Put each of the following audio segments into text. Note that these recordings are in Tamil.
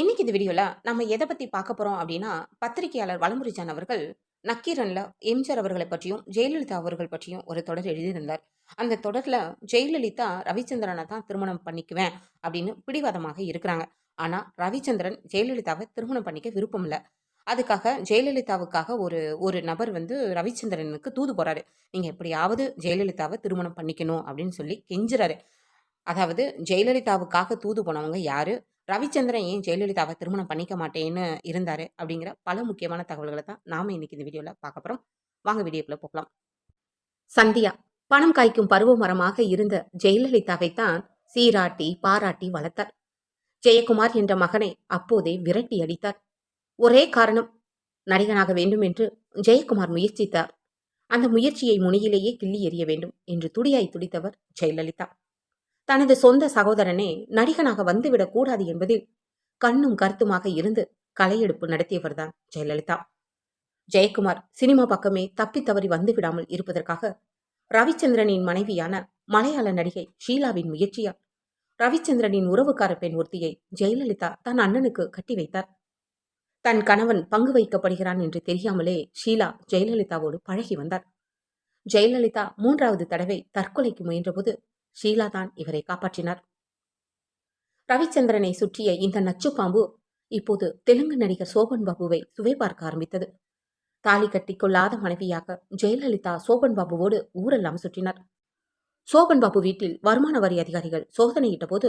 இன்னைக்கு இந்த வீடியோவில் நம்ம எதை பற்றி பார்க்க போகிறோம் அப்படின்னா, பத்திரிகையாளர் வலம்புரிஜான் அவர்கள் நக்கீரனில் எம்ஜிஆர் அவர்களை பற்றியும், ஜெயலலிதா அவர்கள் பற்றியும் ஒரு தொடர் எழுதியிருந்தார். அந்த தொடரில் ஜெயலலிதா ரவிச்சந்திரனை தான் திருமணம் பண்ணிக்குவேன் அப்படின்னு பிடிவாதமாக இருக்கிறாங்க. ஆனால் ரவிச்சந்திரன் ஜெயலலிதாவை திருமணம் பண்ணிக்க விருப்பம் இல்லை அதுக்காக ஜெயலலிதாவுக்காக ஒரு ஒரு நபர் வந்து ரவிச்சந்திரனுக்கு தூது போகிறாரு நீங்கள் எப்படியாவது ஜெயலலிதாவை திருமணம் பண்ணிக்கணும் அப்படின்னு சொல்லி கெஞ்சுறாரு. அதாவது ஜெயலலிதாவுக்காக தூது போனவங்க யாரு? ரவிச்சந்திரன் ஏன் ஜெயலலிதாவை திருமணம் பண்ணிக்க மாட்டேன்னு இருந்தார் அப்படிங்கிற பல முக்கியமான தகவல்களை தான் நாம இன்னைக்கு இந்த வீடியோவில் பார்க்க போகிறோம் வாங்க வீடியோக்குள்ளே போகலாம். சந்தியா பணம் காய்க்கும் பருவ மரமாக இருந்த ஜெயலலிதாவை தான் சீராட்டி, பாராட்டி வளர்த்தார். ஜெயக்குமார் என்ற மகனை அப்போதே விரட்டி அடித்தார். ஒரே காரணம் நடிகனாக வேண்டும் என்று ஜெயக்குமார் முயற்சித்தார். அந்த முயற்சியை முனையிலேயே கிள்ளி எறிய வேண்டும் என்று துடியாய் துடித்தவர் ஜெயலலிதா. தனது சொந்த சகோதரனே நடிகனாக வந்துவிடக் கூடாது என்பதில் கண்ணும் கருத்துமாக இருந்து கலையெடுப்பு நடத்தியவர்தான் ஜெயலலிதா. ஜெயக்குமார் சினிமா பக்கமே தப்பித் தவறி வந்து விடாமல் இருப்பதற்காக ரவிச்சந்திரனின் மனைவியான மலையாள நடிகை ஷீலாவின் முயற்சியால் ரவிச்சந்திரனின் உறவுக்கார பெண் ஒருத்தியை ஜெயலலிதா தன் அண்ணனுக்கு கட்டி வைத்தார். தன் கணவன் பங்கு வைக்கப்படுகிறான் என்று தெரியாமலே ஷீலா ஜெயலலிதாவோடு பழகி வந்தார். ஜெயலலிதா மூன்றாவது தடவை தற்கொலைக்கு முயன்றபோது ஷீலா தான் இவரை காப்பாற்றினார். ரவிச்சந்திரனை சுற்றிய இந்த நச்சு பாம்பு இப்போது தெலுங்கு நடிகர் சோபன் பாபுவை சுவை பார்க்க ஆரம்பித்தது. தாலி கட்டி கொள்ளாத மனைவியாக ஜெயலலிதா சோபன் பாபுவோடு ஊரெல்லாம் சுற்றினார். சோபன் பாபு வீட்டில் வருமான வரி அதிகாரிகள் சோதனையிட்ட போது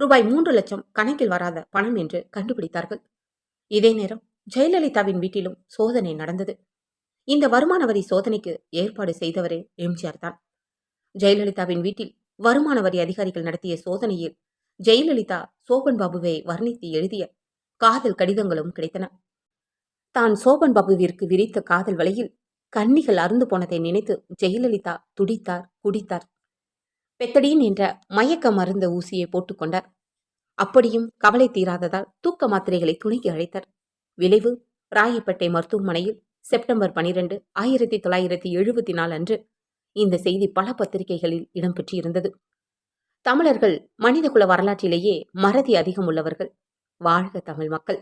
ரூபாய் மூன்று லட்சம் கணக்கில் வராத பணம் என்று கண்டுபிடித்தார்கள். இதே நேரம் ஜெயலலிதாவின் வீட்டிலும் சோதனை நடந்தது. இந்த வருமான வரி சோதனைக்கு ஏற்பாடு செய்தவரே எம்ஜிஆர் தான். ஜெயலலிதாவின் வீட்டில் வருமான வரி அதிகாரிகள் நடத்திய சோதனையில் ஜெயலலிதா சோபன் பாபுவை வர்ணித்து எழுதிய காதல் கடிதங்களும் கிடைத்தன. தான் சோபன் பாபுவிற்கு விரித்த காதல் வலையில் கன்னிகள் அருந்து போனதை நினைத்து ஜெயலலிதா துடித்தார், குடித்தார். பெத்தடியின் என்ற மயக்க மருந்த ஊசியை போட்டுக்கொண்டார். அப்படியும் கவலை தீராததால் தூக்க மாத்திரைகளை துணைக்கு அழைத்தார். விளைவு ராயப்பேட்டை மருத்துவமனையில் செப்டம்பர் பனிரெண்டு ஆயிரத்தி தொள்ளாயிரத்தி எழுபத்தி நாலு அன்று இந்த செய்தி பல பத்திரிகைகளில் இடம்பெற்றிருந்தது. தமிழர்கள் மனிதகுல வரலாற்றிலேயே மறதி அதிகம் உள்ளவர்கள். வாழ்க தமிழ் மக்கள்!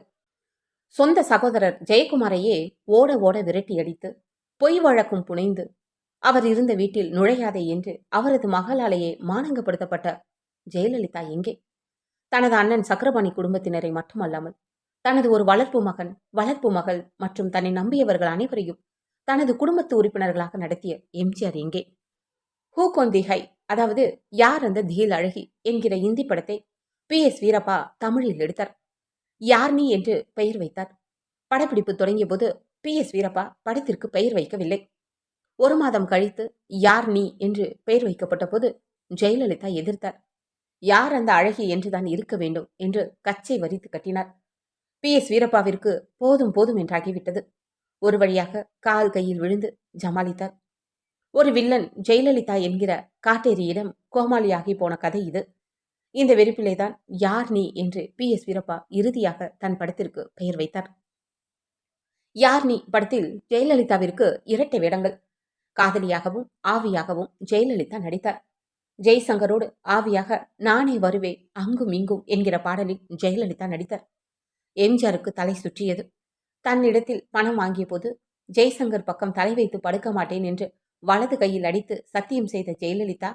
சொந்த சகோதரர் ஜெயக்குமாரையே ஓட ஓட விரட்டி அடித்து, பொய் வழக்கும் புனைந்து, அவர் இருந்த வீட்டில் நுழையாதே என்று அவரது மகளாலேயே மானங்கப்படுத்தப்பட்ட ஜெயலலிதா எங்கே? தனது அண்ணன் சக்கரபாணி குடும்பத்தினரை மட்டுமல்லாமல், தனது ஒரு வளர்ப்பு மகன், வளர்ப்பு மகள் மற்றும் தன்னை நம்பியவர்கள் அனைவரையும் தனது குடும்பத்து உறுப்பினர்களாக நடத்திய எம்ஜிஆர் எங்கே? ஹூ கொன் தி ஹை அதாவது யார் அந்த தீல் அழகி என்கிற இந்தி படத்தை பி எஸ் வீரப்பா தமிழில் எடுத்தார். யார் நீ என்று பெயர் வைத்தார். படப்பிடிப்பு தொடங்கிய போது பி எஸ் வீரப்பா படத்திற்கு பெயர் வைக்கவில்லை. ஒரு மாதம் கழித்து யார் நீ என்று பெயர் வைக்கப்பட்ட போது ஜெயலலிதா எதிர்த்தார். யார் அந்த அழகி என்றுதான் இருக்க வேண்டும் என்று கச்சை வரித்து கட்டினார். பி எஸ் வீரப்பாவிற்கு போதும் போதும் என்றாகிவிட்டது. ஒரு வழியாக கால் கையில் விழுந்து ஜமாலித்தார் ஒரு வில்லன் ஜெயலலிதா என்கிற காட்டேரியிடம் கோமாளியாகி போன கதை இது. இந்த வெறுப்பிலேதான் யார் நீ என்று பி எஸ் வீரப்பா இறுதியாக தன் படத்திற்கு பெயர் வைத்தார். யார் நீ படத்தில் ஜெயலலிதாவிற்கு இரட்டை வேடங்கள். காதலியாகவும் ஆவியாகவும் ஜெயலலிதா நடித்தார். ஜெய்சங்கரோடு ஆவியாக நானே வருவேன் அங்கும் இங்கும் என்கிற பாடலில் ஜெயலலிதா நடித்தார். எம்ஜிஆருக்கு தலை சுற்றியது. தன்னிடத்தில் பணம் வாங்கிய போது ஜெய்சங்கர் பக்கம் தலை வைத்து படுக்க மாட்டேன் என்று வலது கையில் அடித்து சத்தியம் செய்த ஜெயலலிதா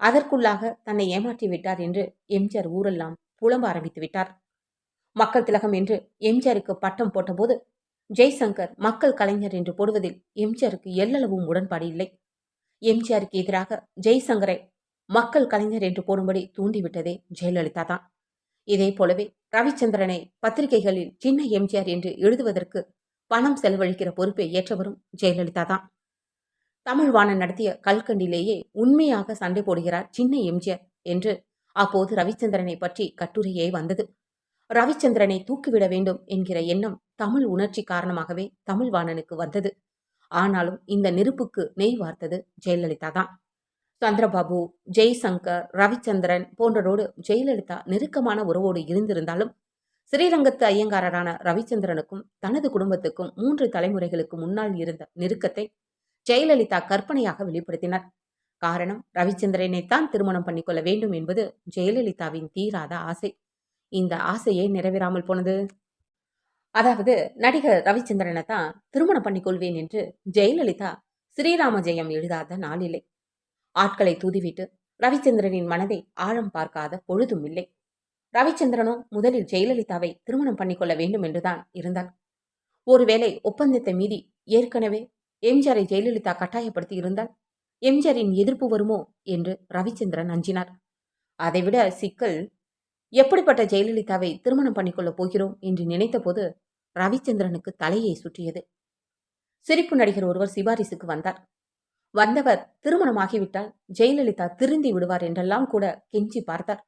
அதற்குள்ளாக தன்னை ஏமாற்றி விட்டார் என்று எம்ஜிஆர் ஊரெல்லாம் புலம்ப ஆரம்பித்து விட்டார். மக்கள் திலகம் என்று எம்ஜிஆருக்கு பட்டம் போட்டபோது ஜெய்சங்கர் மக்கள் கலைஞர் என்று போடுவதில் எம்ஜிஆருக்கு எல்லளவும் உடன்பாடு இல்லை. எம்ஜிஆருக்கு எதிராக ஜெய்சங்கரை மக்கள் கலைஞர் என்று போடும்படி தூண்டிவிட்டதே ஜெயலலிதா தான். இதே போலவே ரவிச்சந்திரனை பத்திரிகைகளில் சின்ன எம்ஜிஆர் என்று எழுதுவதற்கு பணம் செலவழிக்கிற பொறுப்பை ஏற்றவரும் ஜெயலலிதா தான் தமிழ்வாணன் நடத்திய கல்கண்டிலேயே உண்மையாக சண்டை போடுகிறார் சின்ன எம்ஜிஆர் என்று அப்போது ரவிச்சந்திரனை பற்றி கட்டுரையே வந்தது. ரவிச்சந்திரனை தூக்கிவிட வேண்டும் என்கிற எண்ணம் தமிழ் உணர்ச்சி காரணமாகவே தமிழ்வாணனுக்கு வந்தது. ஆனாலும் இந்த நெருப்புக்கு நெய் வார்த்தது ஜெயலலிதா தான் சந்திரபாபு ஜெய்சங்கர் ரவிச்சந்திரன் போன்றோடு ஜெயலலிதா நெருக்கமான உறவோடு இருந்திருந்தாலும் ஸ்ரீரங்கத்து ஐயங்காரரான ரவிச்சந்திரனுக்கும் தனது குடும்பத்துக்கும் மூன்று தலைமுறைகளுக்கு முன்னால் இருந்த நெருக்கத்தை ஜெயலலிதா கற்பனையாக வெளிப்படுத்தினார். காரணம் ரவிச்சந்திரனை தான் திருமணம் பண்ணிக்கொள்ள வேண்டும் என்பது ஜெயலலிதாவின் தீராத ஆசை. இந்த ஆசையே நிறைவேறாமல் போனது? அதாவது நடிகர் ரவிச்சந்திரனை தான் திருமணம் பண்ணிக்கொள்வேன் என்று ஜெயலலிதா ஸ்ரீராம ஜெயம் எழுதாத நாளில்லை ஆட்களை தூதிவிட்டு ரவிச்சந்திரனின் மனதை ஆழம் பார்க்காத பொழுதும் இல்லை. ரவிச்சந்திரனோ முதலில் ஜெயலலிதாவை திருமணம் பண்ணிக்கொள்ள வேண்டும் என்றுதான் இருந்தார் ஒருவேளை ஒப்பந்தத்தை மீறி ஏற்கனவே எம்ஜிஆரை ஜெயலலிதா கட்டாயப்படுத்தி இருந்தால் எம்ஜிஆரின் எதிர்ப்பு வருமோ என்று ரவிச்சந்திரன் அஞ்சினார். அதைவிட சிக்கல் எப்படிப்பட்ட ஜெயலலிதாவை திருமணம் பண்ணிக்கொள்ளப் போகிறோம் என்று நினைத்தபோது ரவிச்சந்திரனுக்கு தலையை சுற்றியது. சிரிப்பு நடிகர் ஒருவர் சிபாரிசுக்கு வந்தார். வந்தவர் திருமணமாகிவிட்டால் ஜெயலலிதா திருந்தி விடுவார் என்றெல்லாம் கூட கெஞ்சி பார்த்தார்.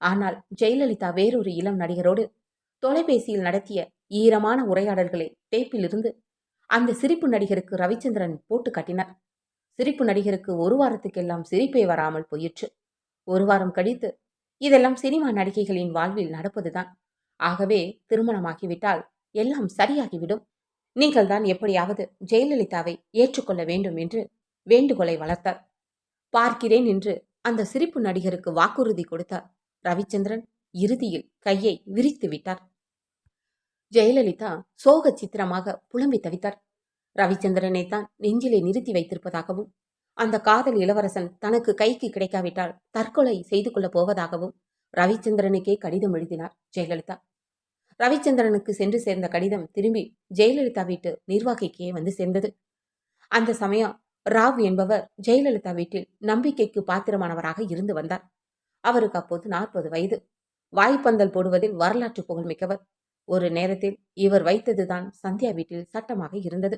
ஆனால் ஜெயலலிதா வேறொரு இளம் நடிகரோடு தொலைபேசியில் நடத்திய ஈரமான உரையாடல்களை டேப்பிலிருந்து அந்த சிரிப்பு நடிகருக்கு ரவிச்சந்திரன் போட்டு காட்டினார். சிரிப்பு நடிகருக்கு ஒரு வாரத்துக்கெல்லாம் சிரிப்பே வராமல் போயிற்று. ஒரு வாரம் கழித்து இதெல்லாம் சினிமா நடிகைகளின் வாழ்வில் நடப்பதுதான். ஆகவே திருமணமாகிவிட்டால் எல்லாம் சரியாகிவிடும். நீங்கள் தான் எப்படியாவது ஜெயலலிதாவை ஏற்றுக்கொள்ள வேண்டும் என்று வேண்டுகோளை வளர்த்தார். பார்க்கிறேன் என்று அந்த சிரிப்பு நடிகருக்கு வாக்குறுதி கொடுத்தார். ரவிச்சந்திரன் இறுதியில் கையை விரித்து விட்டார். ஜெயலலிதா சோக சித்திரமாக புலம்பி தவித்தார். ரவிச்சந்திரனை தான் நெஞ்சிலே நிறுத்தி வைத்திருப்பதாகவும் அந்த காதல் இளவரசன் தனக்கு கைக்கு கிடைக்காவிட்டால் தற்கொலை செய்து கொள்ளப் போவதாகவும் ரவிச்சந்திரனுக்கே கடிதம் எழுதினார் ஜெயலலிதா. ரவிச்சந்திரனுக்கு சென்று சேர்ந்த கடிதம் திரும்பி ஜெயலலிதா வீட்டு நிர்வாகிக்கே வந்து சேர்ந்தது. அந்த சமயம் ராவ் என்பவர் ஜெயலலிதா வீட்டில் நம்பிக்கைக்கு பாத்திரமானவராக இருந்து வந்தார். அவருக்கு அப்போது நாற்பது வயது. வாய்ப்பந்தல் போடுவதில் வரலாற்று புகழ்மிக்கவர் ஒரு நேரத்தில் இவர் வைத்ததுதான் சந்தியா வீட்டில் சட்டமாக இருந்தது.